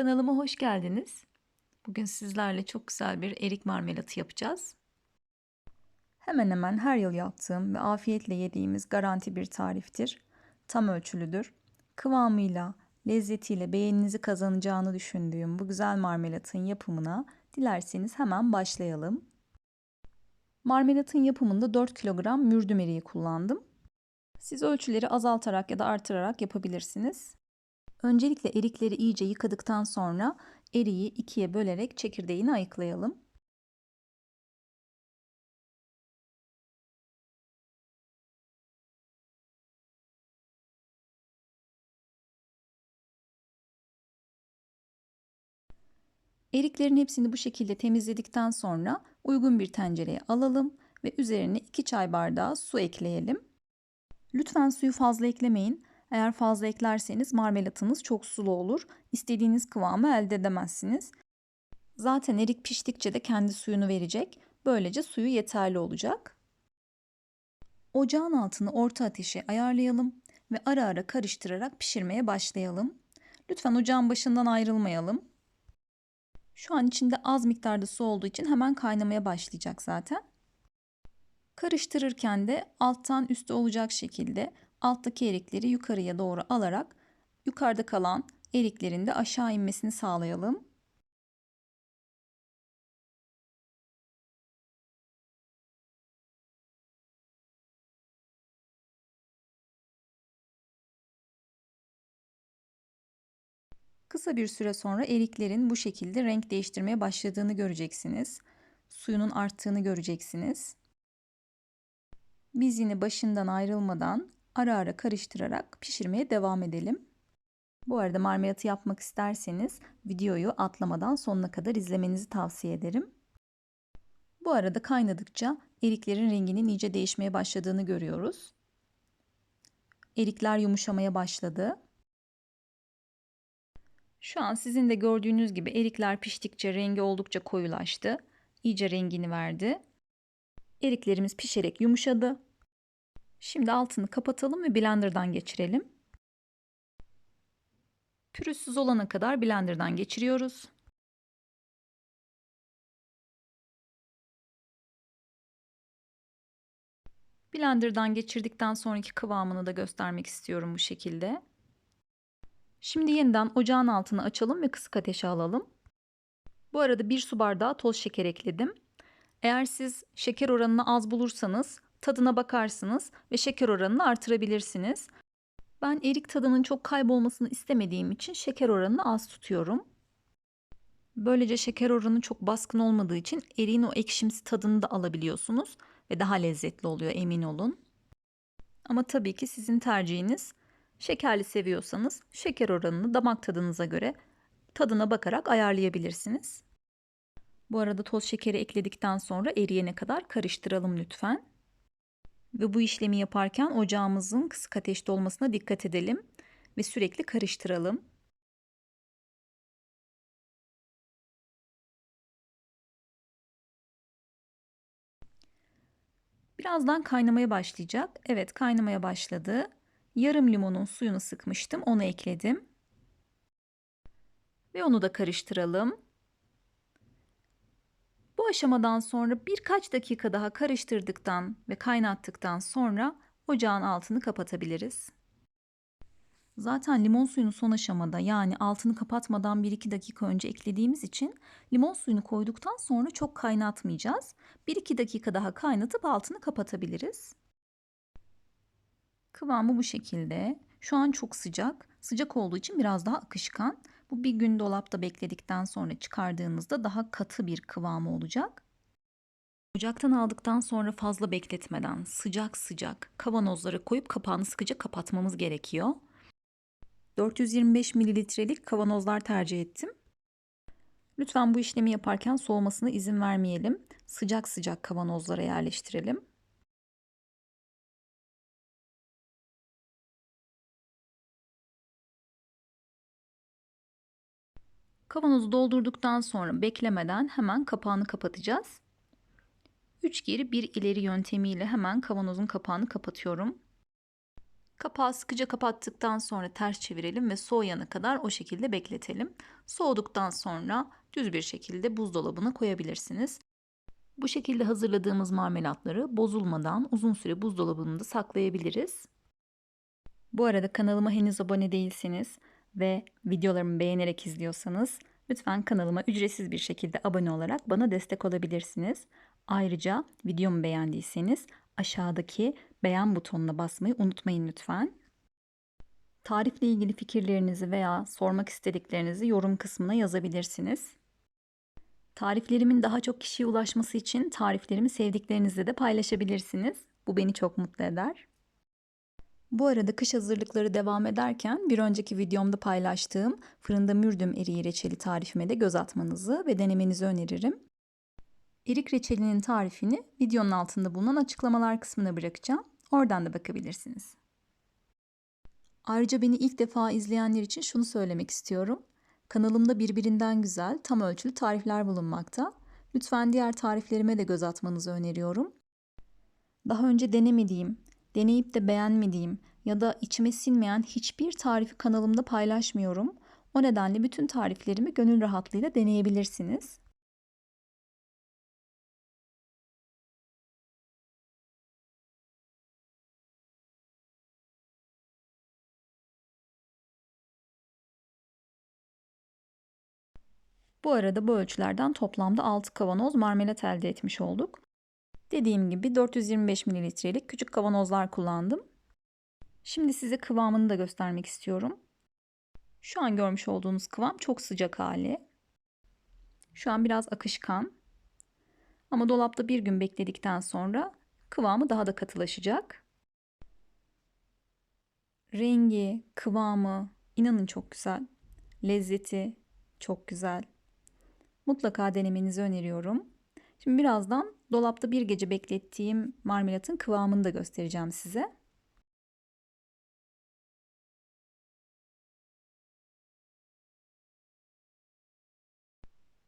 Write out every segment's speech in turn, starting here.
Kanalıma hoş geldiniz. Bugün sizlerle çok güzel bir erik marmelatı yapacağız. Hemen hemen her yıl yaptığım ve afiyetle yediğimiz garanti bir tariftir. Tam ölçülüdür. Kıvamıyla, lezzetiyle beğeninizi kazanacağını düşündüğüm bu güzel marmelatın yapımına dilerseniz hemen başlayalım. Marmelatın yapımında 4 kilogram mürdüm eriği kullandım. Siz ölçüleri azaltarak ya da artırarak yapabilirsiniz. Öncelikle erikleri iyice yıkadıktan sonra eriği ikiye bölerek çekirdeğini ayıklayalım. Eriklerin hepsini bu şekilde temizledikten sonra uygun bir tencereye alalım ve üzerine 2 çay bardağı su ekleyelim. Lütfen suyu fazla eklemeyin. Eğer fazla eklerseniz marmelatınız çok sulu olur. İstediğiniz kıvamı elde edemezsiniz. Zaten erik piştikçe de kendi suyunu verecek. Böylece suyu yeterli olacak. Ocağın altını orta ateşe ayarlayalım ve ara ara karıştırarak pişirmeye başlayalım. Lütfen ocağın başından ayrılmayalım. Şu an içinde az miktarda su olduğu için hemen kaynamaya başlayacak zaten. Karıştırırken de alttan üste olacak şekilde alttaki erikleri yukarıya doğru alarak yukarıda kalan eriklerin de aşağı inmesini sağlayalım. Kısa bir süre sonra eriklerin bu şekilde renk değiştirmeye başladığını göreceksiniz. Suyunun arttığını göreceksiniz. Biz yine başından ayrılmadan ara ara karıştırarak pişirmeye devam edelim. Bu arada marmelatı yapmak isterseniz videoyu atlamadan sonuna kadar izlemenizi tavsiye ederim. Bu arada kaynadıkça eriklerin renginin iyice değişmeye başladığını görüyoruz. Erikler yumuşamaya başladı. Şu an sizin de gördüğünüz gibi erikler piştikçe rengi oldukça koyulaştı. İyice rengini verdi. Eriklerimiz pişerek yumuşadı. Şimdi altını kapatalım ve blenderdan geçirelim. Pürüzsüz olana kadar blenderdan geçiriyoruz. Blenderdan geçirdikten sonraki kıvamını da göstermek istiyorum bu şekilde. Şimdi yeniden ocağın altını açalım ve kısık ateşe alalım. Bu arada bir su bardağı toz şeker ekledim. Eğer siz şeker oranını az bulursanız tadına bakarsınız ve şeker oranını artırabilirsiniz. Ben erik tadının çok kaybolmasını istemediğim için şeker oranını az tutuyorum. Böylece şeker oranı çok baskın olmadığı için eriğin o ekşimsi tadını da alabiliyorsunuz ve daha lezzetli oluyor emin olun. Ama tabii ki sizin tercihiniz. Şekerli seviyorsanız şeker oranını damak tadınıza göre tadına bakarak ayarlayabilirsiniz. Bu arada toz şekeri ekledikten sonra eriyene kadar karıştıralım lütfen. Ve bu işlemi yaparken ocağımızın kısık ateşte olmasına dikkat edelim ve sürekli karıştıralım. Birazdan kaynamaya başlayacak. Evet kaynamaya başladı. Yarım limonun suyunu sıkmıştım. Onu ekledim. Ve onu da karıştıralım. Bu aşamadan sonra birkaç dakika daha karıştırdıktan ve kaynattıktan sonra ocağın altını kapatabiliriz. Zaten limon suyunu son aşamada yani altını kapatmadan 1-2 dakika önce eklediğimiz için limon suyunu koyduktan sonra çok kaynatmayacağız. 1-2 dakika daha kaynatıp altını kapatabiliriz. Kıvamı bu şekilde. Şu an çok sıcak. Sıcak olduğu için biraz daha akışkan. Bu bir gün dolapta bekledikten sonra çıkardığınızda daha katı bir kıvamı olacak. Ocaktan aldıktan sonra fazla bekletmeden sıcak sıcak kavanozlara koyup kapağını sıkıca kapatmamız gerekiyor. 425 mililitrelik kavanozlar tercih ettim. Lütfen bu işlemi yaparken soğumasına izin vermeyelim. Sıcak sıcak kavanozlara yerleştirelim. Kavanozu doldurduktan sonra beklemeden hemen kapağını kapatacağız. 3 geri 1 ileri yöntemiyle hemen kavanozun kapağını kapatıyorum. Kapağı sıkıca kapattıktan sonra ters çevirelim ve soğuyana kadar o şekilde bekletelim. Soğuduktan sonra düz bir şekilde buzdolabına koyabilirsiniz. Bu şekilde hazırladığımız marmelatları bozulmadan uzun süre buzdolabında saklayabiliriz. Bu arada kanalıma henüz abone değilseniz ve videolarımı beğenerek izliyorsanız lütfen kanalıma ücretsiz bir şekilde abone olarak bana destek olabilirsiniz. Ayrıca videomu beğendiyseniz aşağıdaki beğen butonuna basmayı unutmayın lütfen. Tarifle ilgili fikirlerinizi veya sormak istediklerinizi yorum kısmına yazabilirsiniz. Tariflerimin daha çok kişiye ulaşması için tariflerimi sevdiklerinizle de paylaşabilirsiniz. Bu beni çok mutlu eder. Bu arada kış hazırlıkları devam ederken bir önceki videomda paylaştığım fırında mürdüm eriği reçeli tarifime de göz atmanızı ve denemenizi öneririm. Erik reçelinin tarifini videonun altında bulunan açıklamalar kısmına bırakacağım. Oradan da bakabilirsiniz. Ayrıca beni ilk defa izleyenler için şunu söylemek istiyorum. Kanalımda birbirinden güzel, tam ölçülü tarifler bulunmakta. Lütfen diğer tariflerime de göz atmanızı öneriyorum. Daha önce denemediğim, deneyip de beğenmediğim ya da içime sinmeyen hiçbir tarifi kanalımda paylaşmıyorum. O nedenle bütün tariflerimi gönül rahatlığıyla deneyebilirsiniz. Bu arada bu ölçülerden toplamda 6 kavanoz marmelat elde etmiş olduk. Dediğim gibi 425 mililitrelik küçük kavanozlar kullandım. Şimdi size kıvamını da göstermek istiyorum. Şu an görmüş olduğunuz kıvam çok sıcak hali. Şu an biraz akışkan. Ama dolapta bir gün bekledikten sonra kıvamı daha da katılaşacak. Rengi, kıvamı inanın çok güzel. Lezzeti çok güzel. Mutlaka denemenizi öneriyorum. Şimdi birazdan dolapta bir gece beklettiğim marmelatın kıvamını da göstereceğim size.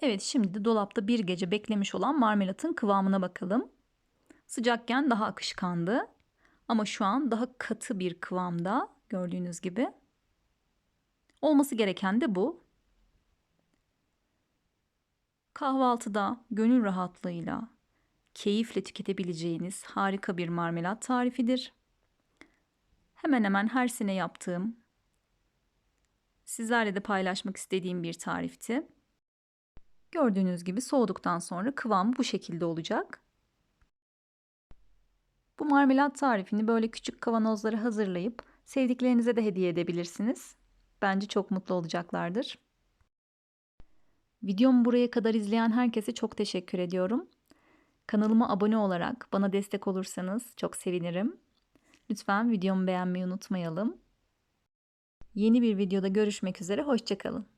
Evet şimdi de dolapta bir gece beklemiş olan marmelatın kıvamına bakalım. Sıcakken daha akışkandı. Ama şu an daha katı bir kıvamda gördüğünüz gibi. Olması gereken de bu. Kahvaltıda gönül rahatlığıyla keyifle tüketebileceğiniz harika bir marmelat tarifidir. Hemen hemen her sene yaptığım, sizlerle de paylaşmak istediğim bir tarifti. Gördüğünüz gibi soğuduktan sonra kıvamı bu şekilde olacak. Bu marmelat tarifini böyle küçük kavanozlara hazırlayıp sevdiklerinize de hediye edebilirsiniz. Bence çok mutlu olacaklardır. Videomu buraya kadar izleyen herkese çok teşekkür ediyorum. Kanalıma abone olarak bana destek olursanız çok sevinirim. Lütfen videomu beğenmeyi unutmayalım. Yeni bir videoda görüşmek üzere, hoşçakalın.